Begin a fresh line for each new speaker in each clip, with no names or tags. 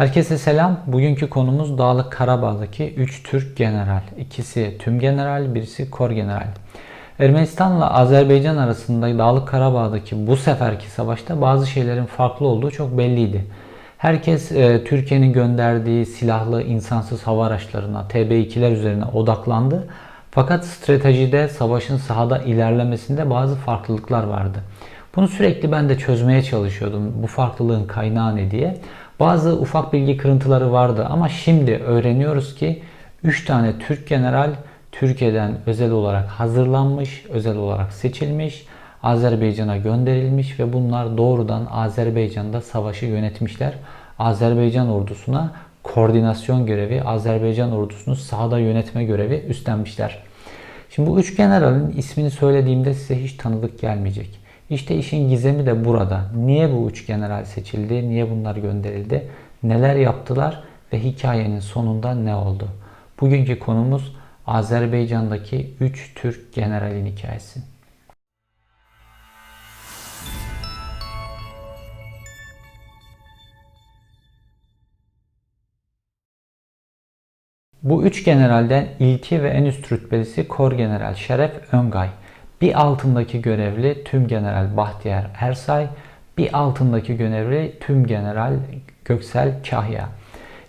Herkese selam. Bugünkü konumuz Dağlık Karabağ'daki 3 Türk general. İkisi tüm general, birisi kor general. Ermenistan'la Azerbaycan arasında Dağlık Karabağ'daki bu seferki savaşta bazı şeylerin farklı olduğu çok belliydi. Herkes e, Türkiye'nin gönderdiği silahlı insansız hava araçlarına, TB2'ler üzerine odaklandı. Fakat stratejide, savaşın sahada ilerlemesinde bazı farklılıklar vardı. Bunu sürekli ben de çözmeye çalışıyordum. Bu farklılığın kaynağı ne diye. Bazı ufak bilgi kırıntıları vardı ama şimdi öğreniyoruz ki 3 tane Türk general Türkiye'den özel olarak hazırlanmış, özel olarak seçilmiş, Azerbaycan'a gönderilmiş ve bunlar doğrudan Azerbaycan'da savaşı yönetmişler. Azerbaycan ordusuna koordinasyon görevi, Azerbaycan ordusunu sahada yönetme görevi üstlenmişler. Şimdi bu üç generalin ismini söylediğimde size hiç tanıdık gelmeyecek. İşte işin gizemi de burada. Niye bu üç general seçildi? Niye bunlar gönderildi? Neler yaptılar? Ve hikayenin sonunda ne oldu? Bugünkü konumuz Azerbaycan'daki 3 Türk generalin hikayesi. Bu üç generalden ilki ve en üst rütbelisi Kor General Şeref Öngay. Bir altındaki görevli Tüm General Bahtiyar Ersay, bir altındaki görevli Tüm General Göksel Kahya.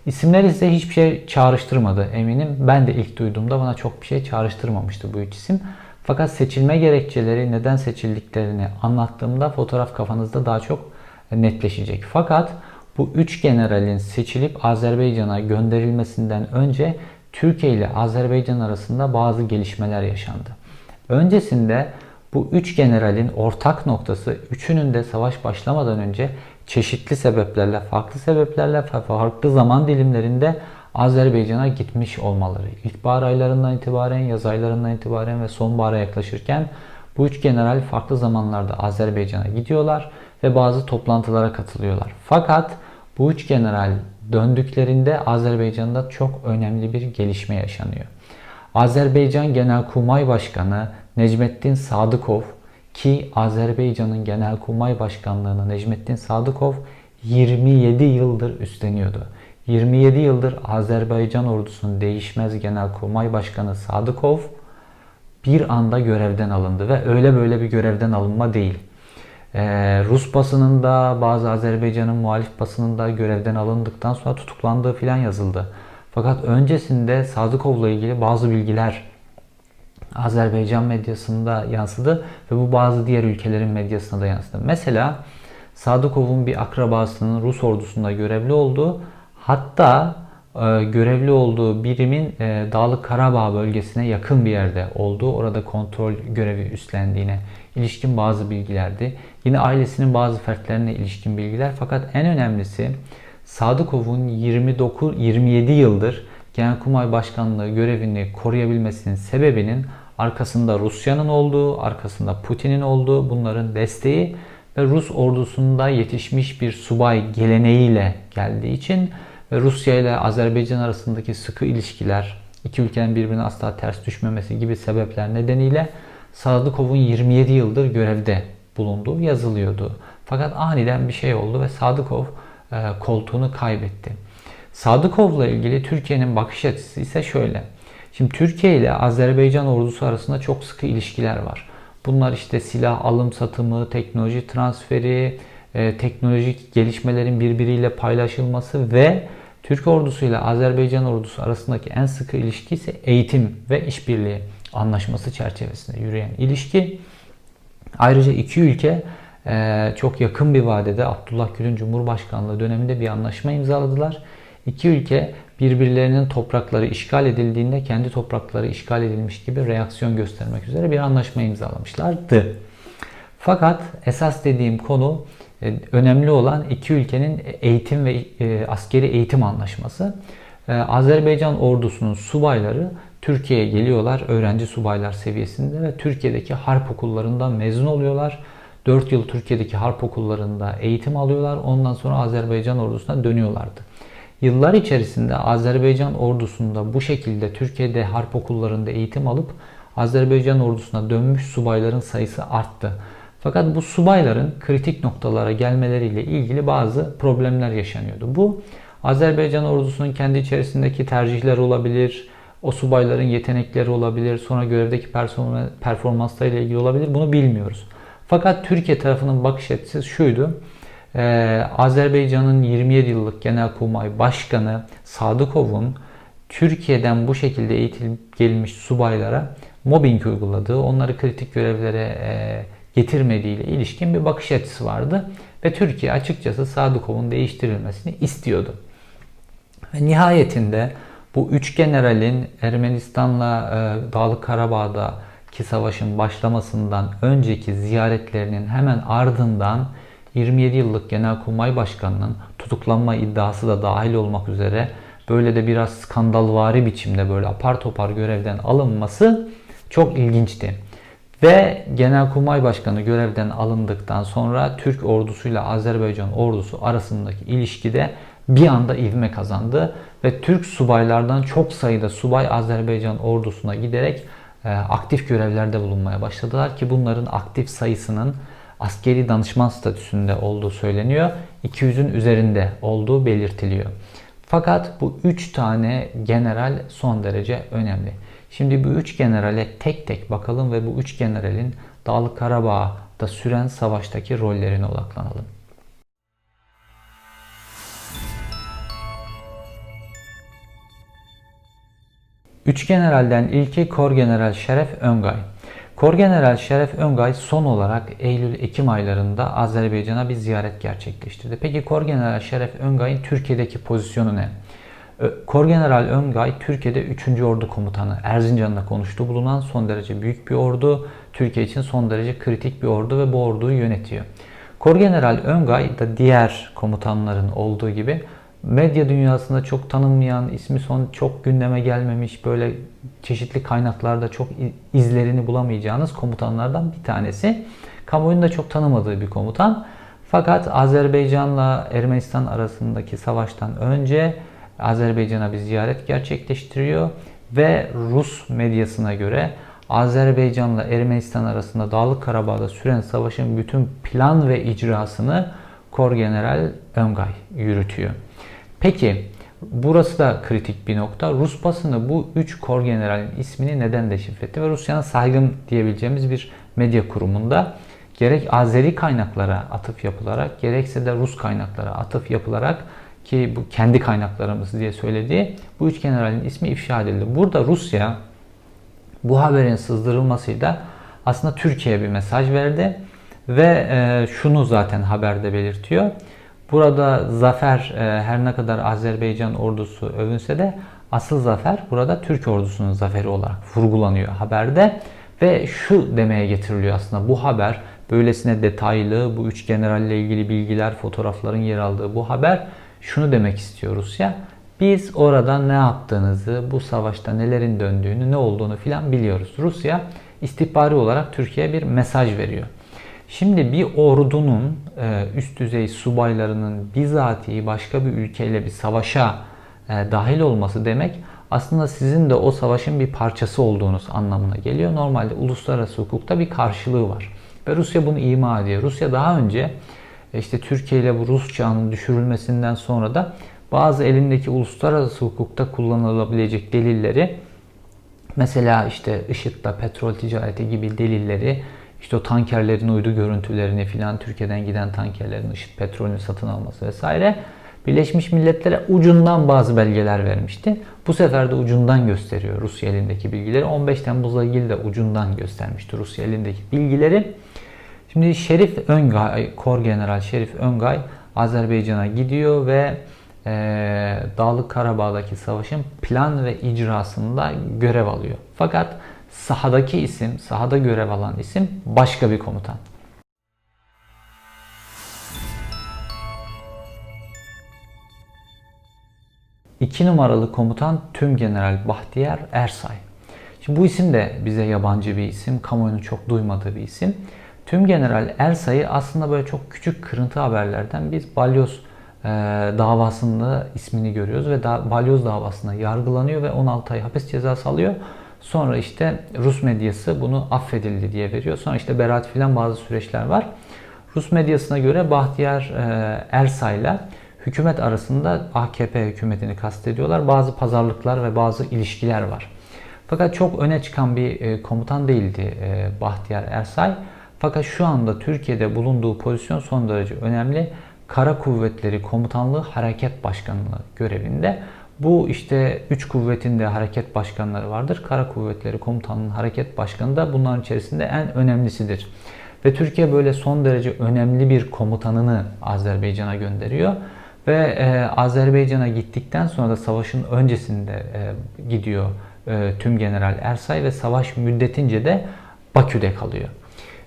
İsimleri size hiçbir şey çağrıştırmadı eminim. Ben de ilk duyduğumda bana çok bir şey çağrıştırmamıştı bu üç isim. Fakat seçilme gerekçeleri, neden seçildiklerini anlattığımda fotoğraf kafanızda daha çok netleşecek. Fakat bu üç generalin seçilip Azerbaycan'a gönderilmesinden önce Türkiye ile Azerbaycan arasında bazı gelişmeler yaşandı. Öncesinde bu üç generalin ortak noktası üçünün de savaş başlamadan önce çeşitli sebeplerle, farklı sebeplerle, farklı zaman dilimlerinde Azerbaycan'a gitmiş olmaları. İlkbahar aylarından itibaren, yaz aylarından itibaren ve sonbahara yaklaşırken bu üç general farklı zamanlarda Azerbaycan'a gidiyorlar ve bazı toplantılara katılıyorlar. Fakat bu üç general döndüklerinde Azerbaycan'da çok önemli bir gelişme yaşanıyor. Azerbaycan Genelkurmay Başkanı Necmettin Sadıkov ki Azerbaycan'ın Genelkurmay Başkanlığını Necmettin Sadıkov 27 yıldır üstleniyordu. 27 yıldır Azerbaycan ordusunun değişmez Genelkurmay Başkanı Sadıkov bir anda görevden alındı ve öyle böyle bir görevden alınma değil. Ee, Rus basınında bazı Azerbaycan'ın muhalif basınında görevden alındıktan sonra tutuklandığı filan yazıldı. Fakat öncesinde Sadıkov'la ilgili bazı bilgiler Azerbaycan medyasında yansıdı ve bu bazı diğer ülkelerin medyasına da yansıdı. Mesela Sadıkov'un bir akrabasının Rus ordusunda görevli olduğu hatta e, görevli olduğu birimin e, Dağlık Karabağ bölgesine yakın bir yerde olduğu, orada kontrol görevi üstlendiğine ilişkin bazı bilgilerdi. Yine ailesinin bazı fertlerine ilişkin bilgiler fakat en önemlisi Sadıkov'un 29 27 yıldır Genelkurmay Başkanlığı görevini koruyabilmesinin sebebinin arkasında Rusya'nın olduğu, arkasında Putin'in olduğu, bunların desteği ve Rus ordusunda yetişmiş bir subay geleneğiyle geldiği için ve Rusya ile Azerbaycan arasındaki sıkı ilişkiler, iki ülkenin birbirine asla ters düşmemesi gibi sebepler nedeniyle Sadıkov'un 27 yıldır görevde bulunduğu yazılıyordu. Fakat aniden bir şey oldu ve Sadıkov koltuğunu kaybetti. Sadıkov'la ilgili Türkiye'nin bakış açısı ise şöyle. Şimdi Türkiye ile Azerbaycan ordusu arasında çok sıkı ilişkiler var. Bunlar işte silah alım satımı, teknoloji transferi, e, teknolojik gelişmelerin birbiriyle paylaşılması ve Türk ordusu ile Azerbaycan ordusu arasındaki en sıkı ilişki ise eğitim ve işbirliği anlaşması çerçevesinde yürüyen ilişki. Ayrıca iki ülke e, çok yakın bir vadede Abdullah Gül'ün Cumhurbaşkanlığı döneminde bir anlaşma imzaladılar. İki ülke birbirlerinin toprakları işgal edildiğinde kendi toprakları işgal edilmiş gibi reaksiyon göstermek üzere bir anlaşma imzalamışlardı. Fakat esas dediğim konu e, önemli olan iki ülkenin eğitim ve e, askeri eğitim anlaşması. E, Azerbaycan ordusunun subayları Türkiye'ye geliyorlar öğrenci subaylar seviyesinde ve Türkiye'deki harp okullarından mezun oluyorlar. 4 yıl Türkiye'deki harp okullarında eğitim alıyorlar. Ondan sonra Azerbaycan ordusuna dönüyorlardı. Yıllar içerisinde Azerbaycan ordusunda bu şekilde Türkiye'de harp okullarında eğitim alıp Azerbaycan ordusuna dönmüş subayların sayısı arttı. Fakat bu subayların kritik noktalara gelmeleriyle ilgili bazı problemler yaşanıyordu. Bu Azerbaycan ordusunun kendi içerisindeki tercihler olabilir, o subayların yetenekleri olabilir, sonra görevdeki performanslarıyla ilgili olabilir. Bunu bilmiyoruz. Fakat Türkiye tarafının bakış açısı şuydu. Ee, Azerbaycan'ın 27 yıllık Genelkurmay Başkanı Sadıkov'un Türkiye'den bu şekilde eğitilip gelmiş subaylara mobbing uyguladığı, onları kritik görevlere e, getirmediği ile ilişkin bir bakış açısı vardı. Ve Türkiye açıkçası Sadıkov'un değiştirilmesini istiyordu. Ve nihayetinde bu üç generalin Ermenistan'la e, Dağlık Karabağ'daki savaşın başlamasından önceki ziyaretlerinin hemen ardından 27 yıllık Genelkurmay Başkanı'nın tutuklanma iddiası da dahil olmak üzere böyle de biraz skandalvari biçimde böyle apar topar görevden alınması çok ilginçti. Ve Genelkurmay Başkanı görevden alındıktan sonra Türk ordusuyla Azerbaycan ordusu arasındaki ilişkide bir anda ivme kazandı ve Türk subaylardan çok sayıda subay Azerbaycan ordusuna giderek aktif görevlerde bulunmaya başladılar ki bunların aktif sayısının askeri danışman statüsünde olduğu söyleniyor. 200'ün üzerinde olduğu belirtiliyor. Fakat bu 3 tane general son derece önemli. Şimdi bu 3 generale tek tek bakalım ve bu 3 generalin Dağlık Karabağ'da süren savaştaki rollerine odaklanalım. Üç generalden ilki Kor General Şeref Öngay. Kor General Şeref Öngay son olarak Eylül-Ekim aylarında Azerbaycan'a bir ziyaret gerçekleştirdi. Peki Kor General Şeref Öngay'ın Türkiye'deki pozisyonu ne? Kor General Öngay Türkiye'de 3. Ordu Komutanı. Erzincan'da konuştuğu bulunan son derece büyük bir ordu. Türkiye için son derece kritik bir ordu ve bu orduyu yönetiyor. Kor General Öngay da diğer komutanların olduğu gibi medya dünyasında çok tanınmayan, ismi son çok gündeme gelmemiş, böyle çeşitli kaynaklarda çok izlerini bulamayacağınız komutanlardan bir tanesi. Kamuoyunda çok tanımadığı bir komutan. Fakat Azerbaycan'la Ermenistan arasındaki savaştan önce Azerbaycan'a bir ziyaret gerçekleştiriyor ve Rus medyasına göre Azerbaycan'la Ermenistan arasında Dağlık Karabağ'da süren savaşın bütün plan ve icrasını Kor General Öngay yürütüyor. Peki burası da kritik bir nokta. Rus basını bu 3 kor generalin ismini neden deşifretti ve Rusya'nın saygın diyebileceğimiz bir medya kurumunda gerek Azeri kaynaklara atıf yapılarak gerekse de Rus kaynaklara atıf yapılarak ki bu kendi kaynaklarımız diye söylediği bu üç generalin ismi ifşa edildi. Burada Rusya bu haberin sızdırılmasıyla aslında Türkiye'ye bir mesaj verdi ve e, şunu zaten haberde belirtiyor. Burada zafer e, her ne kadar Azerbaycan ordusu övünse de asıl zafer burada Türk ordusunun zaferi olarak vurgulanıyor haberde. Ve şu demeye getiriliyor aslında bu haber böylesine detaylı bu üç generalle ilgili bilgiler, fotoğrafların yer aldığı bu haber şunu demek istiyor Rusya. Biz orada ne yaptığınızı, bu savaşta nelerin döndüğünü, ne olduğunu filan biliyoruz. Rusya istihbari olarak Türkiye'ye bir mesaj veriyor. Şimdi bir ordunun e, üst düzey subaylarının bizatihi başka bir ülkeyle bir savaşa e, dahil olması demek aslında sizin de o savaşın bir parçası olduğunuz anlamına geliyor. Normalde uluslararası hukukta bir karşılığı var. Ve Rusya bunu ima ediyor. Rusya daha önce e, işte Türkiye ile bu Rus çağının düşürülmesinden sonra da bazı elindeki uluslararası hukukta kullanılabilecek delilleri mesela işte IŞİD'le petrol ticareti gibi delilleri işte o tankerlerin uydu görüntülerini filan Türkiye'den giden tankerlerin IŞİD petrolünü satın alması vesaire Birleşmiş Milletler'e ucundan bazı belgeler vermişti. Bu sefer de ucundan gösteriyor Rusya elindeki bilgileri. 15 Temmuz'la ilgili de ucundan göstermişti Rusya elindeki bilgileri. Şimdi Şerif Öngay, Kor General Şerif Öngay Azerbaycan'a gidiyor ve e, Dağlık Karabağ'daki savaşın plan ve icrasında görev alıyor. Fakat sahadaki isim, sahada görev alan isim başka bir komutan. İki numaralı komutan Tüm General Bahtiyar Ersay. Şimdi bu isim de bize yabancı bir isim, kamuoyunun çok duymadığı bir isim. Tüm General Ersay'ı aslında böyle çok küçük kırıntı haberlerden biz balyoz e, davasında ismini görüyoruz ve da, balyoz davasında yargılanıyor ve 16 ay hapis cezası alıyor. Sonra işte Rus medyası bunu affedildi diye veriyor. Sonra işte beraat filan bazı süreçler var. Rus medyasına göre Bahtiyar e, Ersay'la hükümet arasında AKP hükümetini kastediyorlar. Bazı pazarlıklar ve bazı ilişkiler var. Fakat çok öne çıkan bir e, komutan değildi e, Bahtiyar Ersay. Fakat şu anda Türkiye'de bulunduğu pozisyon son derece önemli. Kara Kuvvetleri Komutanlığı Hareket Başkanlığı görevinde. Bu işte üç kuvvetin de hareket başkanları vardır. Kara Kuvvetleri Komutanlığı Hareket Başkanı da bunların içerisinde en önemlisidir. Ve Türkiye böyle son derece önemli bir komutanını Azerbaycan'a gönderiyor. Ve e, Azerbaycan'a gittikten sonra da savaşın öncesinde e, gidiyor e, tüm General Ersay ve savaş müddetince de Bakü'de kalıyor.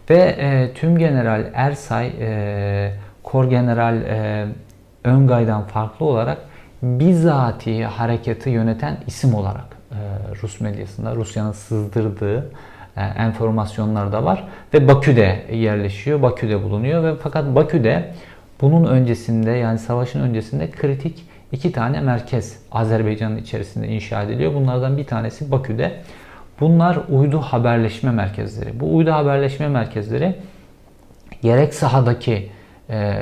Ve e, tüm General Ersay, e, Kor General e, Öngay'dan farklı olarak bizatihi hareketi yöneten isim olarak e, Rus medyasında Rusya'nın sızdırdığı e, enformasyonlar da var ve Bakü'de yerleşiyor, Bakü'de bulunuyor ve fakat Bakü'de bunun öncesinde yani savaşın öncesinde kritik iki tane merkez Azerbaycan'ın içerisinde inşa ediliyor. Bunlardan bir tanesi Bakü'de. Bunlar uydu haberleşme merkezleri. Bu uydu haberleşme merkezleri gerek sahadaki e,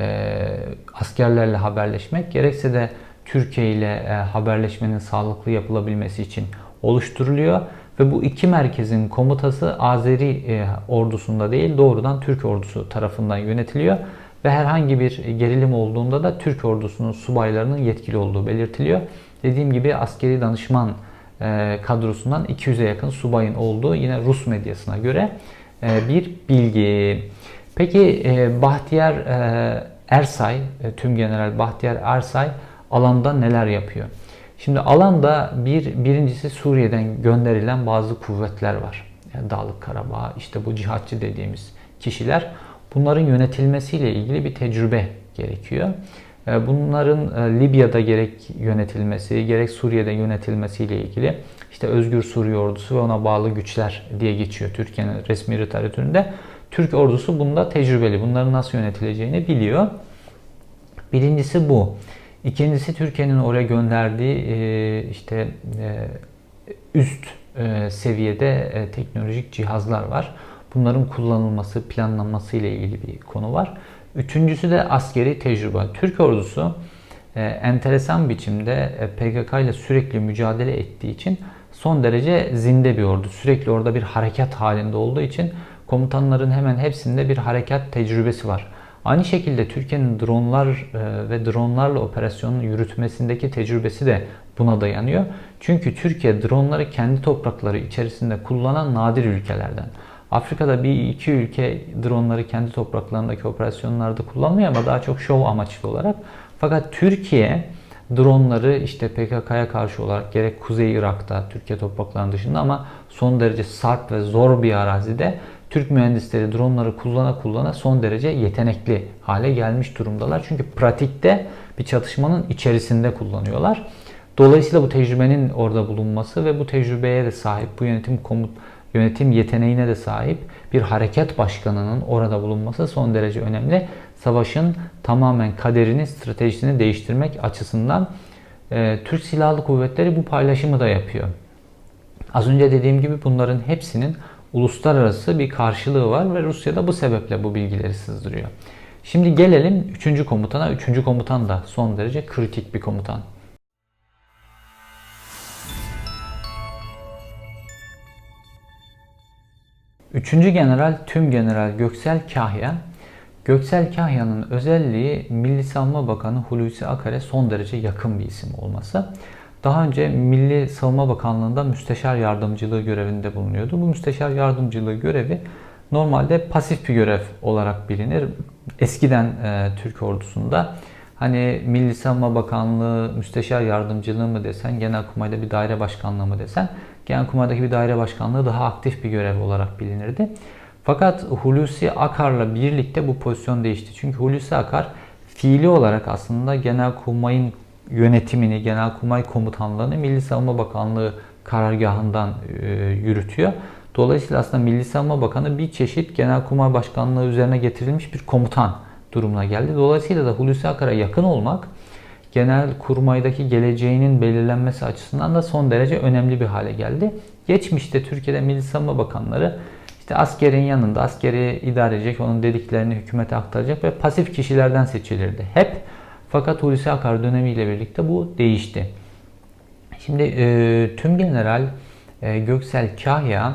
askerlerle haberleşmek gerekse de Türkiye ile e, haberleşmenin sağlıklı yapılabilmesi için oluşturuluyor. Ve bu iki merkezin komutası Azeri e, ordusunda değil doğrudan Türk ordusu tarafından yönetiliyor. Ve herhangi bir gerilim olduğunda da Türk ordusunun subaylarının yetkili olduğu belirtiliyor. Dediğim gibi askeri danışman e, kadrosundan 200'e yakın subayın olduğu yine Rus medyasına göre bir bilgi. Peki e, Bahtiyar Ersay, tüm General Bahtiyar Ersay alanda neler yapıyor? Şimdi alanda bir birincisi Suriye'den gönderilen bazı kuvvetler var. Yani Dağlık Karabağ, işte bu cihatçı dediğimiz kişiler. Bunların yönetilmesiyle ilgili bir tecrübe gerekiyor. Ee, bunların e, Libya'da gerek yönetilmesi, gerek Suriye'de yönetilmesiyle ilgili işte Özgür Suriye Ordusu ve ona bağlı güçler diye geçiyor Türkiye'nin resmi literatüründe. Türk ordusu bunda tecrübeli. Bunların nasıl yönetileceğini biliyor. Birincisi bu. İkincisi Türkiye'nin oraya gönderdiği e, işte e, üst seviyede teknolojik cihazlar var. Bunların kullanılması, planlanması ile ilgili bir konu var. Üçüncüsü de askeri tecrübe. Türk ordusu e, enteresan biçimde e, PKK ile sürekli mücadele ettiği için son derece zinde bir ordu. Sürekli orada bir harekat halinde olduğu için komutanların hemen hepsinde bir harekat tecrübesi var. Aynı şekilde Türkiye'nin dronlar e, ve dronlarla operasyonun yürütmesindeki tecrübesi de buna dayanıyor. Çünkü Türkiye dronları kendi toprakları içerisinde kullanan nadir ülkelerden. Afrika'da bir iki ülke dronları kendi topraklarındaki operasyonlarda kullanmıyor ama daha çok şov amaçlı olarak. Fakat Türkiye dronları işte PKK'ya karşı olarak gerek Kuzey Irak'ta Türkiye topraklarının dışında ama son derece sarp ve zor bir arazide Türk mühendisleri dronları kullana kullana son derece yetenekli hale gelmiş durumdalar. Çünkü pratikte bir çatışmanın içerisinde kullanıyorlar. Dolayısıyla bu tecrübenin orada bulunması ve bu tecrübeye de sahip bu yönetim komut yönetim yeteneğine de sahip bir hareket başkanının orada bulunması son derece önemli. Savaşın tamamen kaderini, stratejisini değiştirmek açısından e, Türk Silahlı Kuvvetleri bu paylaşımı da yapıyor. Az önce dediğim gibi bunların hepsinin uluslararası bir karşılığı var ve Rusya da bu sebeple bu bilgileri sızdırıyor. Şimdi gelelim 3. komutana. 3. komutan da son derece kritik bir komutan. Üçüncü general tüm general Göksel Kahya. Göksel Kahya'nın özelliği Milli Savunma Bakanı Hulusi Akar'e son derece yakın bir isim olması. Daha önce Milli Savunma Bakanlığı'nda müsteşar yardımcılığı görevinde bulunuyordu. Bu müsteşar yardımcılığı görevi normalde pasif bir görev olarak bilinir. Eskiden e, Türk ordusunda hani Milli Savunma Bakanlığı müsteşar yardımcılığı mı desen, Genelkurmay'da bir daire başkanlığı mı desen Genelkurmay'daki bir daire başkanlığı daha aktif bir görev olarak bilinirdi. Fakat Hulusi Akar'la birlikte bu pozisyon değişti. Çünkü Hulusi Akar fiili olarak aslında Genelkurmay'ın yönetimini, Genelkurmay komutanlığını Milli Savunma Bakanlığı karargahından e, yürütüyor. Dolayısıyla aslında Milli Savunma Bakanı bir çeşit Genelkurmay Başkanlığı üzerine getirilmiş bir komutan durumuna geldi. Dolayısıyla da Hulusi Akar'a yakın olmak genel kurmaydaki geleceğinin belirlenmesi açısından da son derece önemli bir hale geldi. Geçmişte Türkiye'de Milli Savunma Bakanları işte askerin yanında askeri idare edecek, onun dediklerini hükümete aktaracak ve pasif kişilerden seçilirdi. Hep Fakat Hulusi Akar dönemiyle birlikte bu değişti. Şimdi e, tüm general e, Göksel Kahya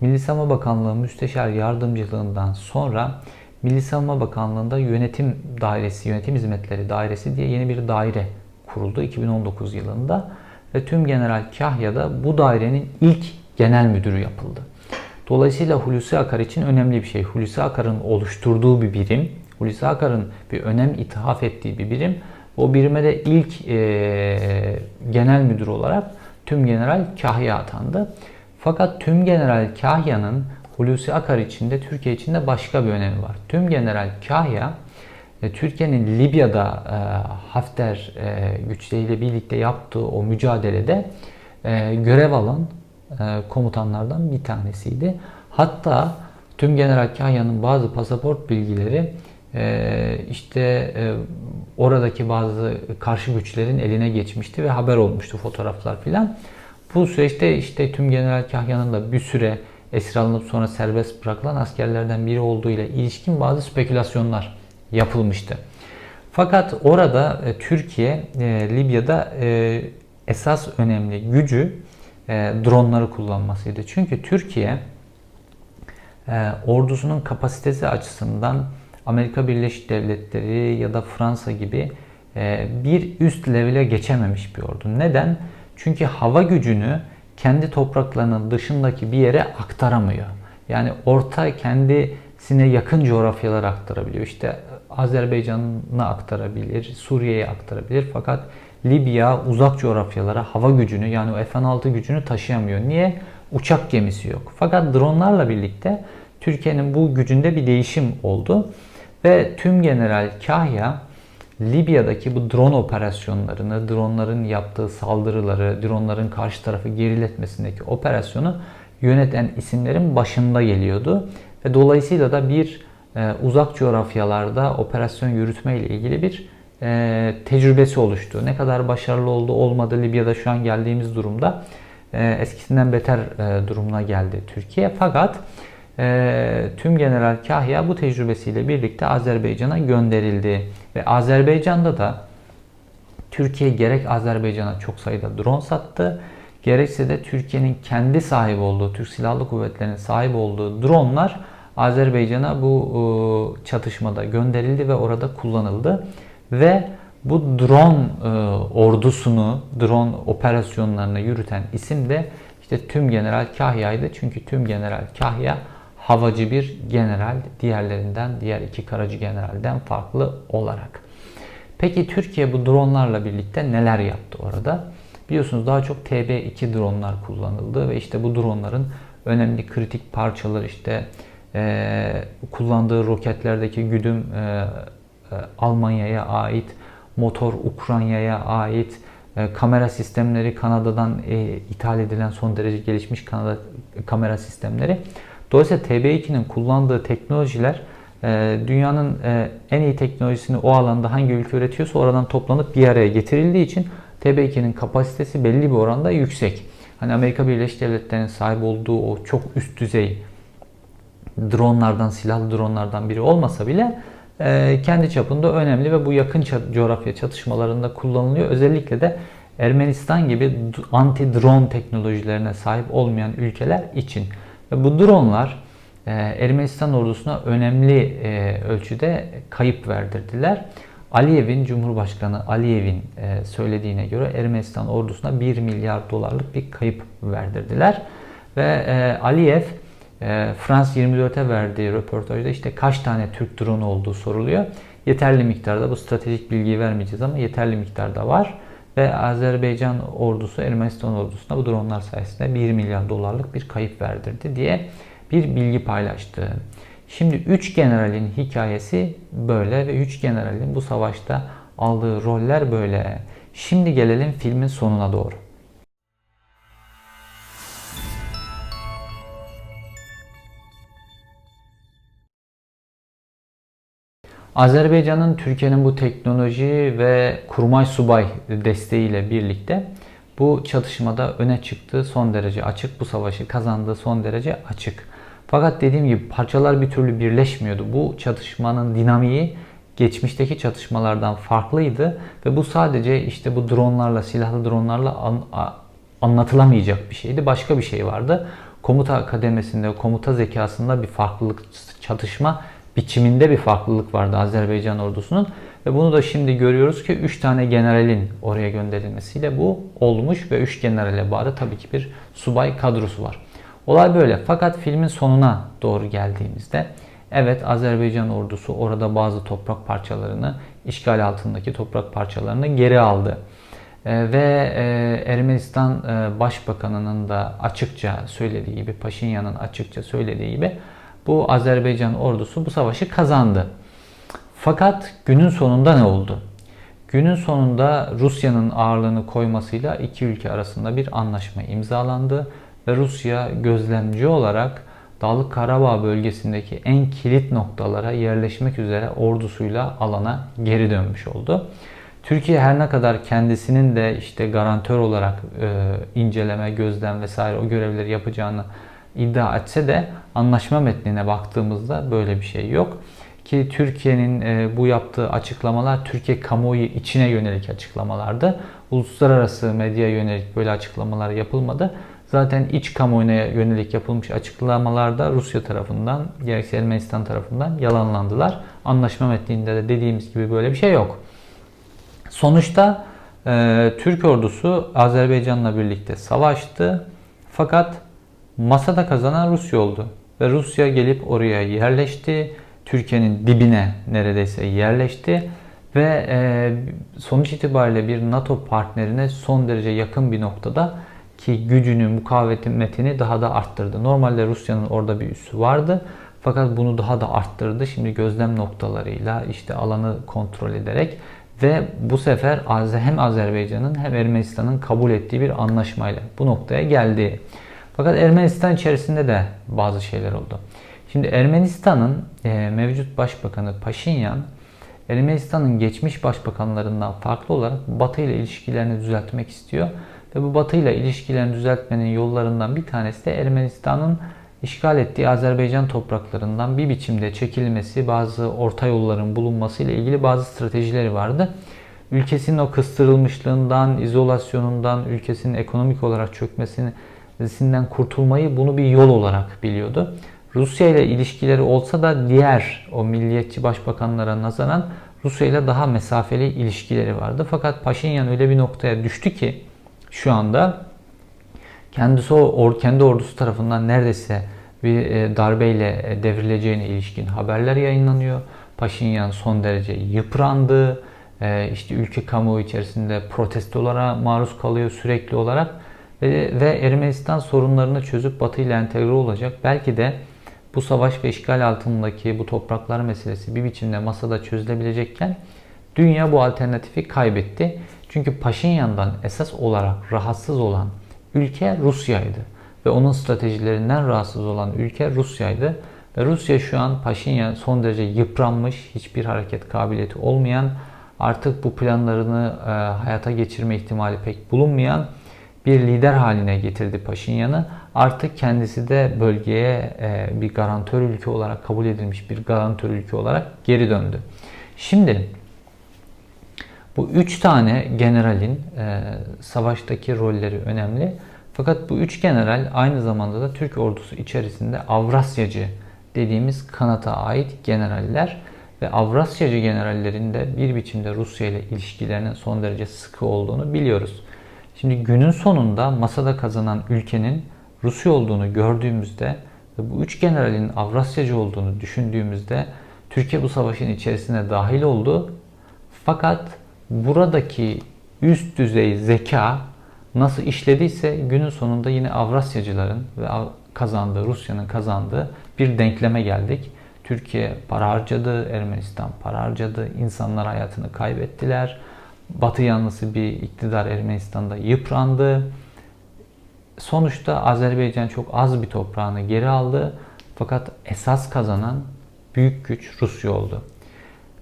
Milli Savunma Bakanlığı Müsteşar Yardımcılığından sonra Milli Savunma Bakanlığı'nda yönetim dairesi, yönetim hizmetleri dairesi diye yeni bir daire kuruldu 2019 yılında ve tüm General Kahya'da bu dairenin ilk genel müdürü yapıldı. Dolayısıyla Hulusi Akar için önemli bir şey. Hulusi Akar'ın oluşturduğu bir birim, Hulusi Akar'ın bir önem ithaf ettiği bir birim. O birime de ilk e, genel müdür olarak Tüm General Kahya atandı. Fakat Tüm General Kahya'nın Hulusi Akar için de Türkiye için de başka bir önemi var. Tüm General Kahya e, Türkiye'nin Libya'da e, Hafter e, güçleriyle birlikte yaptığı o mücadelede e, görev alan e, komutanlardan bir tanesiydi. Hatta tüm General Kahya'nın bazı pasaport bilgileri işte e, oradaki bazı karşı güçlerin eline geçmişti ve haber olmuştu fotoğraflar filan. Bu süreçte işte tüm General Kahya'nın da bir süre esir alınıp sonra serbest bırakılan askerlerden biri olduğu ile ilişkin bazı spekülasyonlar yapılmıştı. Fakat orada e, Türkiye e, Libya'da esas önemli gücü dronları kullanmasıydı. Çünkü Türkiye ordusunun kapasitesi açısından Amerika Birleşik Devletleri ya da Fransa gibi e, bir üst levele geçememiş bir ordu. Neden? Çünkü hava gücünü kendi topraklarının dışındaki bir yere aktaramıyor. Yani orta kendisine yakın coğrafyalara aktarabiliyor. İşte Azerbaycan'a aktarabilir, Suriye'ye aktarabilir. Fakat Libya uzak coğrafyalara hava gücünü yani o F-16 gücünü taşıyamıyor. Niye? Uçak gemisi yok. Fakat dronlarla birlikte Türkiye'nin bu gücünde bir değişim oldu. Ve tüm General Kahya Libya'daki bu drone operasyonlarını, dronların yaptığı saldırıları, dronların karşı tarafı geriletmesindeki operasyonu yöneten isimlerin başında geliyordu. Ve dolayısıyla da bir e, uzak coğrafyalarda operasyon yürütme ile ilgili bir e, tecrübesi oluştu. Ne kadar başarılı oldu olmadı Libya'da şu an geldiğimiz durumda e, eskisinden beter e, durumuna geldi Türkiye. Fakat e, tüm General Kahya bu tecrübesiyle birlikte Azerbaycan'a gönderildi. Ve Azerbaycan'da da Türkiye gerek Azerbaycan'a çok sayıda drone sattı, gerekse de Türkiye'nin kendi sahip olduğu, Türk Silahlı Kuvvetleri'nin sahip olduğu dronlar Azerbaycan'a bu e, çatışmada gönderildi ve orada kullanıldı. Ve bu drone e, ordusunu, drone operasyonlarını yürüten isim de işte Tüm General Kahya'ydı. Çünkü Tüm General Kahya havacı bir general diğerlerinden, diğer iki karacı generalden farklı olarak. Peki Türkiye bu dronlarla birlikte neler yaptı orada? Biliyorsunuz daha çok TB2 dronlar kullanıldı ve işte bu dronların önemli kritik parçaları işte e, kullandığı roketlerdeki güdüm e, e, Almanya'ya ait, motor Ukrayna'ya ait, e, kamera sistemleri Kanada'dan e, ithal edilen son derece gelişmiş Kanada kamera sistemleri. Dolayısıyla TB2'nin kullandığı teknolojiler e, dünyanın e, en iyi teknolojisini o alanda hangi ülke üretiyorsa oradan toplanıp bir araya getirildiği için TB2'nin kapasitesi belli bir oranda yüksek. Hani Amerika Birleşik Devletleri'nin sahip olduğu o çok üst düzey dronlardan, silahlı dronlardan biri olmasa bile e, kendi çapında önemli ve bu yakın coğrafya çatışmalarında kullanılıyor. Özellikle de Ermenistan gibi anti-drone teknolojilerine sahip olmayan ülkeler için. Ve bu dronlar e, Ermenistan ordusuna önemli e, ölçüde kayıp verdirdiler. Aliyev'in, Cumhurbaşkanı Aliyev'in e, söylediğine göre Ermenistan ordusuna 1 milyar dolarlık bir kayıp verdirdiler. Ve Aliyev Frans 24'e verdiği röportajda işte kaç tane Türk drone olduğu soruluyor. Yeterli miktarda bu stratejik bilgiyi vermeyeceğiz ama yeterli miktarda var. Ve Azerbaycan ordusu Ermenistan ordusuna bu dronlar sayesinde 1 milyar dolarlık bir kayıp verdirdi diye bir bilgi paylaştı. Şimdi 3 generalin hikayesi böyle ve 3 generalin bu savaşta aldığı roller böyle. Şimdi gelelim filmin sonuna doğru. Azerbaycan'ın Türkiye'nin bu teknoloji ve kurmay subay desteğiyle birlikte bu çatışmada öne çıktığı son derece açık. Bu savaşı kazandığı son derece açık. Fakat dediğim gibi parçalar bir türlü birleşmiyordu. Bu çatışmanın dinamiği geçmişteki çatışmalardan farklıydı ve bu sadece işte bu dronlarla, silahlı dronlarla an, a, anlatılamayacak bir şeydi. Başka bir şey vardı. Komuta kademesinde, komuta zekasında bir farklılık, çatışma biçiminde bir farklılık vardı Azerbaycan ordusunun. Ve bunu da şimdi görüyoruz ki 3 tane generalin oraya gönderilmesiyle bu olmuş ve 3 generale bağlı tabii ki bir subay kadrosu var. Olay böyle. Fakat filmin sonuna doğru geldiğimizde evet Azerbaycan ordusu orada bazı toprak parçalarını, işgal altındaki toprak parçalarını geri aldı. Ee, ve e, Ermenistan e, Başbakanı'nın da açıkça söylediği gibi, Paşinyan'ın açıkça söylediği gibi bu Azerbaycan ordusu bu savaşı kazandı. Fakat günün sonunda ne oldu? Günün sonunda Rusya'nın ağırlığını koymasıyla iki ülke arasında bir anlaşma imzalandı ve Rusya gözlemci olarak Dağlık Karabağ bölgesindeki en kilit noktalara yerleşmek üzere ordusuyla alana geri dönmüş oldu. Türkiye her ne kadar kendisinin de işte garantör olarak e, inceleme, gözlem vesaire o görevleri yapacağını iddia etse de anlaşma metnine baktığımızda böyle bir şey yok. Ki Türkiye'nin e, bu yaptığı açıklamalar Türkiye kamuoyu içine yönelik açıklamalardı. Uluslararası medya yönelik böyle açıklamalar yapılmadı. Zaten iç kamuoyuna yönelik yapılmış açıklamalarda Rusya tarafından gerekse Ermenistan tarafından yalanlandılar. Anlaşma metninde de dediğimiz gibi böyle bir şey yok. Sonuçta e, Türk ordusu Azerbaycan'la birlikte savaştı. Fakat masada kazanan Rusya oldu. Ve Rusya gelip oraya yerleşti. Türkiye'nin dibine neredeyse yerleşti. Ve e, sonuç itibariyle bir NATO partnerine son derece yakın bir noktada ki gücünü, mukavemetini daha da arttırdı. Normalde Rusya'nın orada bir üssü vardı. Fakat bunu daha da arttırdı. Şimdi gözlem noktalarıyla işte alanı kontrol ederek ve bu sefer hem Azerbaycan'ın hem Ermenistan'ın kabul ettiği bir anlaşmayla bu noktaya geldi. Fakat Ermenistan içerisinde de bazı şeyler oldu. Şimdi Ermenistan'ın e, mevcut başbakanı Paşinyan, Ermenistan'ın geçmiş başbakanlarından farklı olarak Batı ile ilişkilerini düzeltmek istiyor. Ve bu Batı ile ilişkilerini düzeltmenin yollarından bir tanesi de Ermenistan'ın işgal ettiği Azerbaycan topraklarından bir biçimde çekilmesi, bazı orta yolların bulunması ile ilgili bazı stratejileri vardı. Ülkesinin o kıstırılmışlığından, izolasyonundan, ülkesinin ekonomik olarak çökmesinden kurtulmayı bunu bir yol olarak biliyordu. Rusya ile ilişkileri olsa da diğer o milliyetçi başbakanlara nazaran Rusya ile daha mesafeli ilişkileri vardı. Fakat Paşinyan öyle bir noktaya düştü ki şu anda kendisi o kendi ordusu tarafından neredeyse bir e, darbeyle e, devrileceğine ilişkin haberler yayınlanıyor. Paşinyan son derece yıprandı. E, işte ülke kamuoyu içerisinde protestolara maruz kalıyor sürekli olarak ve Ermenistan sorunlarını çözüp Batı ile entegre olacak. Belki de bu savaş ve işgal altındaki bu topraklar meselesi bir biçimde masada çözülebilecekken dünya bu alternatifi kaybetti. Çünkü Paşinyan'dan esas olarak rahatsız olan ülke Rusya'ydı. Ve onun stratejilerinden rahatsız olan ülke Rusya'ydı. Ve Rusya şu an Paşinyan son derece yıpranmış, hiçbir hareket kabiliyeti olmayan, artık bu planlarını e, hayata geçirme ihtimali pek bulunmayan bir lider haline getirdi Paşinyan'ı. Artık kendisi de bölgeye e, bir garantör ülke olarak kabul edilmiş bir garantör ülke olarak geri döndü. Şimdi bu üç tane generalin e, savaştaki rolleri önemli. Fakat bu üç general aynı zamanda da Türk ordusu içerisinde Avrasyacı dediğimiz kanata ait generaller ve Avrasyacı generallerin de bir biçimde Rusya ile ilişkilerinin son derece sıkı olduğunu biliyoruz. Şimdi günün sonunda masada kazanan ülkenin Rusya olduğunu gördüğümüzde ve bu üç generalin Avrasyacı olduğunu düşündüğümüzde Türkiye bu savaşın içerisine dahil oldu. Fakat buradaki üst düzey zeka nasıl işlediyse günün sonunda yine Avrasyacıların ve kazandığı, Rusya'nın kazandığı bir denkleme geldik. Türkiye para harcadı, Ermenistan para harcadı, insanlar hayatını kaybettiler. Batı yanlısı bir iktidar Ermenistan'da yıprandı. Sonuçta Azerbaycan çok az bir toprağını geri aldı. Fakat esas kazanan büyük güç Rusya oldu.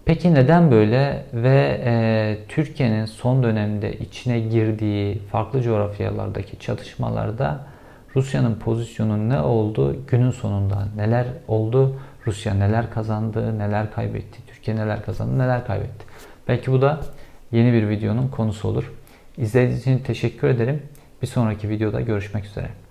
Peki neden böyle ve e, Türkiye'nin son dönemde içine girdiği farklı coğrafyalardaki çatışmalarda Rusya'nın pozisyonu ne oldu? Günün sonunda neler oldu? Rusya neler kazandı, neler kaybetti, Türkiye neler kazandı, neler kaybetti. Belki bu da yeni bir videonun konusu olur. İzlediğiniz için teşekkür ederim. Bir sonraki videoda görüşmek üzere.